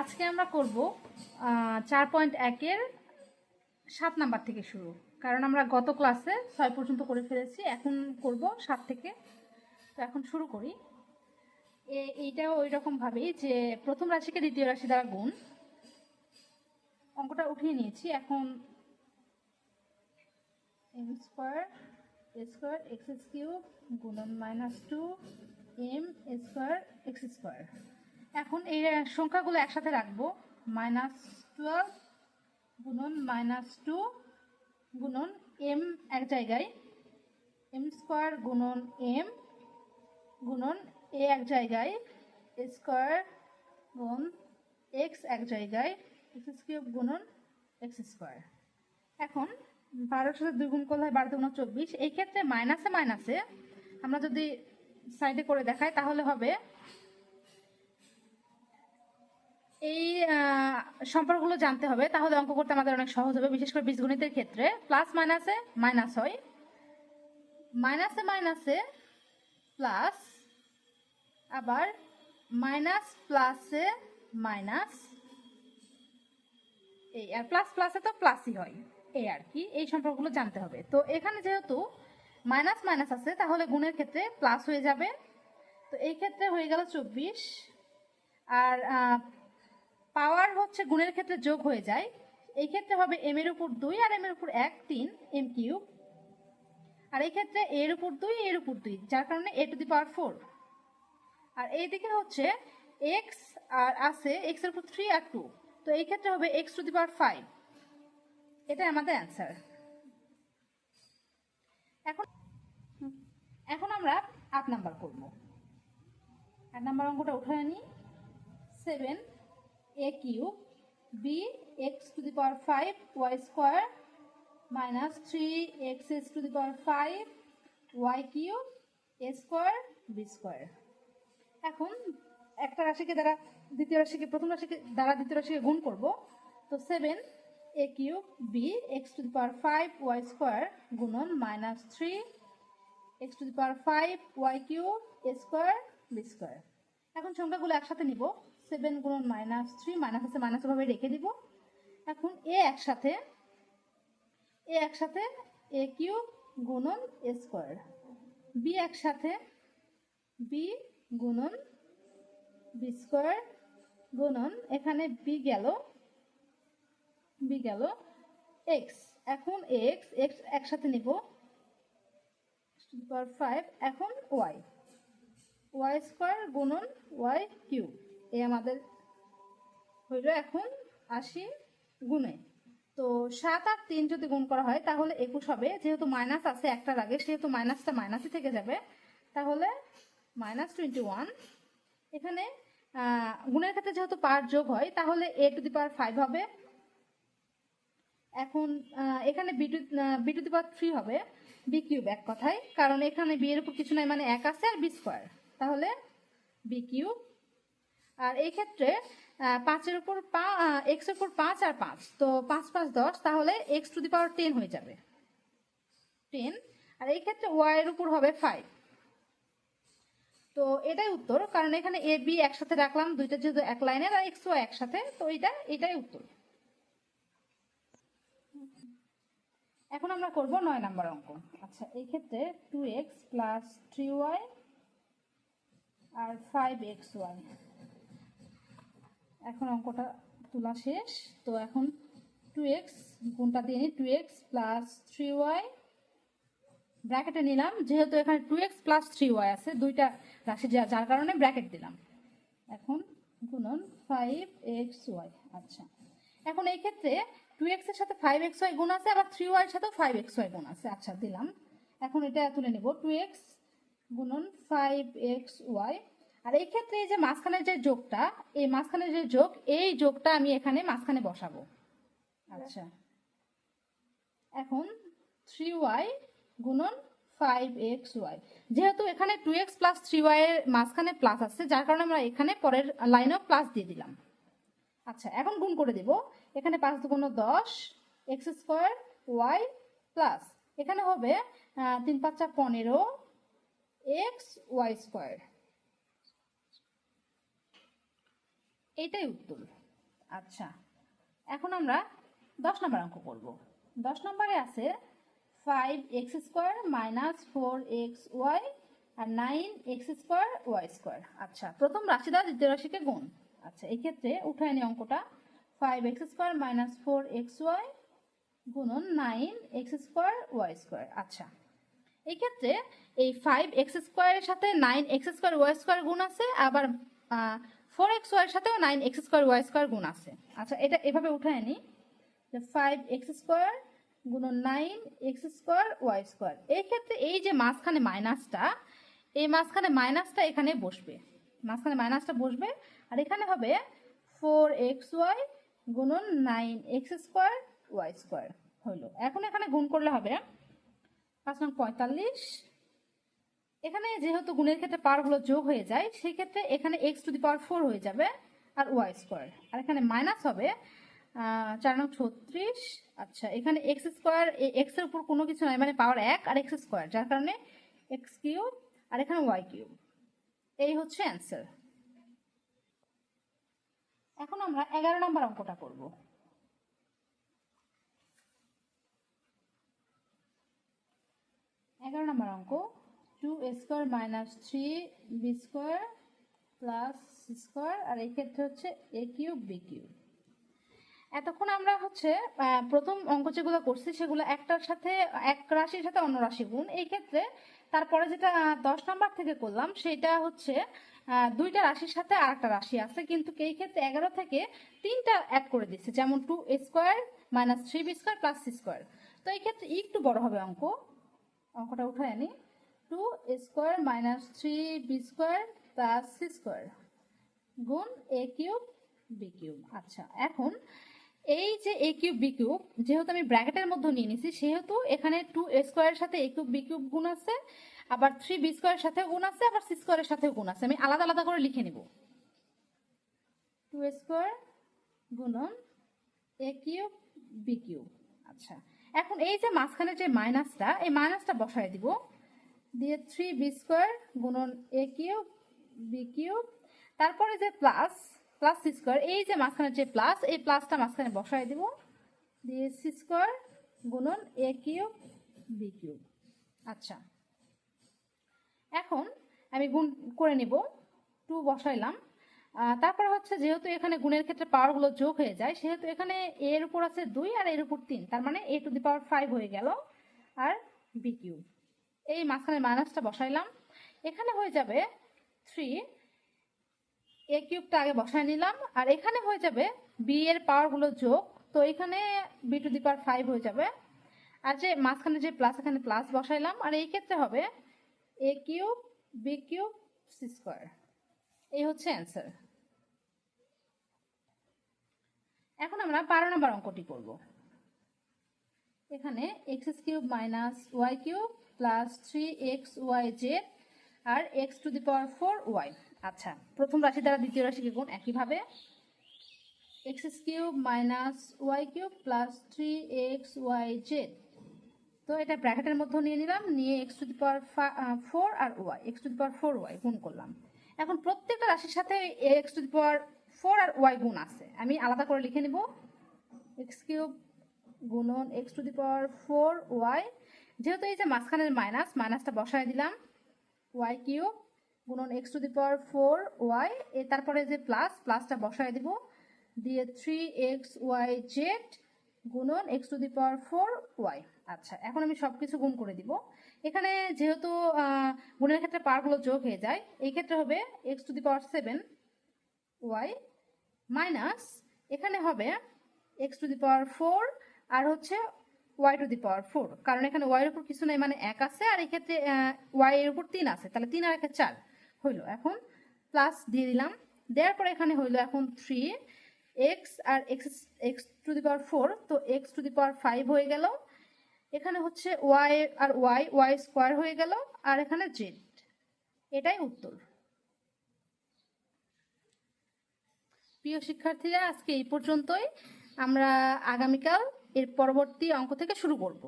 আজকে আমরা করব চার পয়েন্ট একের সাত নাম্বার থেকে শুরু। কারণ আমরা গত ক্লাসে ছয় পর্যন্ত করে ফেলেছি, এখন করব সাত থেকে। তো এখন শুরু করি। এইটাও ওই রকমভাবেই যে প্রথম রাশিকে দ্বিতীয় রাশি দ্বারা গুণ। অঙ্কটা উঠিয়ে নিয়েছি, এখন M square A square X cube গুণন minus two M square X square এখন এই সংখ্যাগুলো একসাথে রাখব। মাইনাস টুয়েলভ গুণন মাইনাস টু গুণন এম এক জায়গায়। এম স্কোয়ার গুণন এম গুণন এ এক জায়গায়। স্কোয়ার গুণ এক্স এক জায়গায়। এক্স কিউব গুণন এক্স স্কোয়ার। এখন বারোর সাথে দুই গুণ করলে হয় বারো দুগুণ চব্বিশ এই ক্ষেত্রে মাইনাসে মাইনাসে আমরা যদি সাইডে করে দেখাই, তাহলে হবে এই সম্পর্কগুলো জানতে হবে। তাহলে অঙ্ক করতে আমাদের অনেক সহজ হবে, বিশেষ করে বীজগণিতের ক্ষেত্রে। প্লাস, মাইনাসে, মাইনাস হয়। মাইনাসে মাইনাসে, প্লাস, আবার মাইনাস, প্লাসে, মাইনাস, এই, আর প্লাস, প্লাসে তো প্লাসই হয়। এই আর কি, এই সম্পর্কগুলো জানতে হবে। তো এখানে যেহেতু মাইনাস মাইনাস আছে, তাহলে গুণের ক্ষেত্রে প্লাস হয়ে যাবে। তো এই ক্ষেত্রে হয়ে গেল চব্বিশ। আর পাওয়ার হচ্ছে গুণের ক্ষেত্রে যোগ হয়ে যায়। এই ক্ষেত্রে হবে এম এর উপর দুই আর এম এর উপর এক, তিন এম কিউব। আর এই ক্ষেত্রে এর উপর দুই এর উপর দুই, যার কারণে এ টু দি পাওয়ার ফোর। আর এইদিকে হচ্ছে এক্স আর আছে এক্সের উপর থ্রি আর টু তো এই ক্ষেত্রে হবে X to the power five এটা আমাদের অ্যান্সার এখন এখন আমরা আট নাম্বার করব। আট নাম্বার অঙ্কটা উঠে নিই seven A cube B X to the power five Y square minus three X S to the power five Y cube A square B square এখন একটা রাশিকে দ্বারা, দ্বিতীয় রাশিকে, প্রথম রাশিকে দ্বারা দ্বিতীয় রাশিকে গুণ করব। তো seven A cube B X to the power five Y square গুণন minus three X to the power five Y cube A square B square এখন সংখ্যাগুলো একসাথে নিব। সেভেন গুণন মাইনাস থ্রি মাইনাস আছে মাইনাস ভাবে রেখে দিব। এখন এ একসাথে এ একসাথে এ কিউব গুণন এ স্কোয়ার বি একসাথে বি গুণন বি স্কোয়ার গুণন, এখানে বি গেল বি গেল এক্স এখন এক্স এক্স একসাথে নিব। পাওয়ার ফাইভ এখন ওয়াই ওয়াই স্কোয়ার গুণন ওয়াই কিউব। এই আমাদের হইল এখন আশি গুণে। তো সাত আর তিন যদি গুণ করা হয়, তাহলে একুশ হবে। যেহেতু মাইনাস আছে একটার আগে সেহেতু মাইনাসটা মাইনাসই থেকে যাবে। তাহলে মাইনাস টোয়েন্টি ওয়ান এখানে গুণের ক্ষেত্রে যেহেতু পার যোগ হয়, তাহলে এ টু দি পাওয়ার ফাইভ হবে। এখন এখানে B two B to the power three হবে। বি কিউব এক কথায়। কারণ এখানে বি এর উপর কিছু নাই মানে এক আছে আর বি স্কোয়ার তাহলে বি কিউব আর এই ক্ষেত্রে পাঁচের উপর পা এক্সের উপর পাঁচ আর পাঁচ। তো পাঁচ পাঁচ দশ, তাহলে X to the power ten হয়ে যাবে। টেন আর এই ক্ষেত্রে ওয়াই এর উপর হবে ফাইভ তো এটাই উত্তর, কারণ এখানে এ বি একসাথে রাখলাম, দুইটা যেহেতু এক লাইনের, আর এক্স ওয়াই একসাথে, তো এটা, এটাই উত্তর। এখন আমরা করব নয় নাম্বার অঙ্ক। আচ্ছা এই ক্ষেত্রে two X plus three Y আর ফাইভ এক্স ওয়াই এখন অঙ্কটা তোলা শেষ। তো এখন টু এক্স গুণটা দিয়ে নিই two X plus three Y ব্র্যাকেটে নিলাম, যেহেতু এখানে two X plus three Y আছে, দুইটা রাশি যার কারণে ব্র্যাকেট দিলাম। এখন গুণন ফাইভ এক্স ওয়াই আচ্ছা। এখন এই ক্ষেত্রে টু এক্সের সাথে ফাইভ এক্স ওয়াই গুণ আছে, আবার থ্রি ওয়াই এর সাথেও ফাইভ এক্স ওয়াই গুণ আছে। আচ্ছা দিলাম। এখন এটা তুলে নিব টু এক্স গুণন ফাইভ এক্স ওয়াই। আর এই ক্ষেত্রে এই যে মাঝখানের যে যোগটা, এই মাঝখানের যে যোগ, এই যোগটা আমি এখানে মাঝখানে বসাবো। আচ্ছা। এখন থ্রি ওয়াই গুণন ফাইভ এক্স ওয়াই। যেহেতু এখানে two X plus three Y এর মাঝখানে প্লাস আছে, যার কারণে আমরা এখানে পরের লাইনেও প্লাস দিয়ে দিলাম। আচ্ছা এখন গুণ করে দেব। এখানে পাঁচ দুগুণ দশ, এক্স স্কোয়ার ওয়াই প্লাস। এখানে হবে তিন পাঁচটা পনেরো এক্স ওয়াই স্কোয়ার। এটাই উত্তর। আচ্ছা এখন আমরা দশ নম্বর অঙ্ক করব। দশ নম্বরে আছে five X square minus four X Y আর nine X square Y square আচ্ছা প্রথম রাশি দ্বারা দ্বিতীয় রাশিকে গুণ। আচ্ছা এই ক্ষেত্রে উঠায় নি অঙ্কটা। Five X square minus four X Y গুণন nine X square Y square আচ্ছা এই ক্ষেত্রে এই ফাইভ এক্স স্কোয়ারের সাথে nine X square Y square গুণ আছে, আবার ফোর এক্স ওয়াইয়ের সাথেও nine X square Y square গুণ আছে। আচ্ছা এটা এভাবে উঠায় নি। যে ফাইভ এক্স স্কোয়ার গুণন nine X square Y square এই ক্ষেত্রে এই যে মাঝখানে মাইনাসটা, এই মাঝখানে মাইনাসটা এখানে বসবে। মাঝখানে মাইনাসটা বসবে, আর এখানে হবে ফোর এক্স ওয়াই গুণন nine X square Y square হলো এখন এখানে গুণ করলে হবে পাঁচ নং পঁয়তাল্লিশ। এখানে যেহেতু গুণের ক্ষেত্রে পাওয়ারগুলো যোগ হয়ে যায়, সেই ক্ষেত্রে এখানে X to the power four হয়ে যাবে আর ওয়াই স্কোয়ার আর এখানে মাইনাস হবে চার নং ছত্রিশ। আচ্ছা এখানে এক্স স্কোয়ার এক্সের উপর কোনো কিছু নয় মানে পাওয়ার এক আর এক্স স্কোয়ার যার কারণে এক্স কিউব আর এখানে ওয়াই কিউব এই হচ্ছে অ্যান্সার এখন আমরা এগারো নম্বর অঙ্কটা করব। এগারো নম্বর অঙ্ক two square minus three B square plus square আর এই ক্ষেত্রে হচ্ছে এ কিউব বি কিউব এতক্ষণ আমরা হচ্ছে প্রথম অঙ্ক যেগুলো করছি, সেগুলো একটার সাথে, এক রাশির সাথে অন্য রাশি গুণ এই ক্ষেত্রে তারপরে যেটা দশ নম্বর থেকে করলাম, সেটা হচ্ছে দুইটা রাশির সাথে আর একটা রাশি আছে, কিন্তু এই ক্ষেত্রে এগারো থেকে তিনটা অ্যাড করে দিচ্ছে, যেমন two square minus three B square plus C square তো এই ক্ষেত্রে একটু বড় হবে অঙ্ক। অঙ্কটা উঠে আনি। Two square minus three B square plus C square গুণ এ কিউব বি কিউব। আচ্ছা এখন এই যে এ কিউব বি কিউব, যেহেতু আমি ব্র্যাকেটের মধ্যে নিয়ে নিছি, সেহেতু এখানে টু এ স্কোয়ারের সাথে এ কিউব বি কিউব গুণ আছে, আবার থ্রি বি স্কোয়ারের সাথে গুণ আছে, আবার সি স্কোয়ারের সাথেও গুণ আছে। আমি আলাদা আলাদা করে লিখে নিব। টু স্কোয়ার গুণন এ কিউব বি কিউব। আচ্ছা এখন এই যে মাঝখানে যে মাইনাসটা, এই মাইনাসটা বসায় দিব। দিয়ে থ্রি বি স্কোয়ার গুণন এ কিউব বি কিউব তারপরে যে প্লাস প্লাস সি স্কোয়ার এই যে মাঝখানে যে প্লাস এই প্লাসটা মাঝখানে বসায় দিব। দিয়ে সি স্কোয়ার গুণন এ কিউব বি কিউব আচ্ছা। এখন আমি গুণ করে নিব। টু বসাইলাম। তারপর হচ্ছে যেহেতু এখানে গুণের ক্ষেত্রে পাওয়ারগুলো যোগ হয়ে যায়, সেহেতু এখানে এর উপর আছে দুই আর এর উপর তিন। তার মানে এ টু দি পাওয়ার ফাইভ হয়ে গেল আর বি কিউব। এই মাঝখানে মাইনাসটা বসাইলাম। এখানে হয়ে যাবে থ্রি এ কিউবটা আগে বসায় নিলাম। আর এখানে হয়ে যাবে বি এর পাওয়ারগুলো যোগ। তো এখানে B to the power five হয়ে যাবে। আর যে মাঝখানে যে প্লাস এখানে প্লাস বসাইলাম। আর এই ক্ষেত্রে হবে A cube B cube C square এই হচ্ছে অ্যান্সার এখন আমরা বারো নম্বর অঙ্কটি করব। এখানে x cube minus y cube plus three x y z R x to the power four y আচ্ছা প্রথম রাশি দ্বারা দ্বিতীয় রাশিকে গুণ একইভাবে। X cube minus y cube plus three x y z তো এটা ব্র্যাকেটের মধ্যে নিয়ে নিলাম, নিয়ে x to the power four R y x to the power four y গুণ করলাম। এখন প্রত্যেকটা রাশির সাথে x to the power four R y গুণ আছে। আমি আলাদা করে লিখে নিব। এক্স কিউব গুণন x to the power four y যেহেতু এই যে মাঝখানের মাইনাস মাইনাসটা বসায় দিলাম ওয়াই কিউব গুণন x to the power four y এ তারপরে যে প্লাস প্লাসটা বসায় দিব। দিয়ে থ্রি এক্স ওয়াই জেড গুণন x to the power four y আচ্ছা এখন আমি সব কিছু গুণ করে দিব। এখানে যেহেতু গুণের ক্ষেত্রে পাওয়ারগুলো যোগ হয়ে যায়, এই ক্ষেত্রে হবে x to the power seven y minus এখানে হবে x to the power four আর হচ্ছে y to the power four কারণ এখানে ওয়াই এর উপর কিছু নেই মানে এক আছে, আর এক্ষেত্রে ওয়াই এর উপর তিন আছে। তাহলে তিন আর একে চার হইল। এখন প্লাস দিয়ে দিলাম। দেওয়ার পরে এখানে হইল এখন three x R x x to the power four তো x to the power five হয়ে গেল। এখানে হচ্ছে ওয়াই আর ওয়াই ওয়াই স্কোয়ার হয়ে গেল। আর এখানে জেড এটাই উত্তর। প্রিয় শিক্ষার্থীরা আজকে এই পর্যন্তই। আমরা আগামীকাল এর পরবর্তী অঙ্ক থেকে শুরু করব।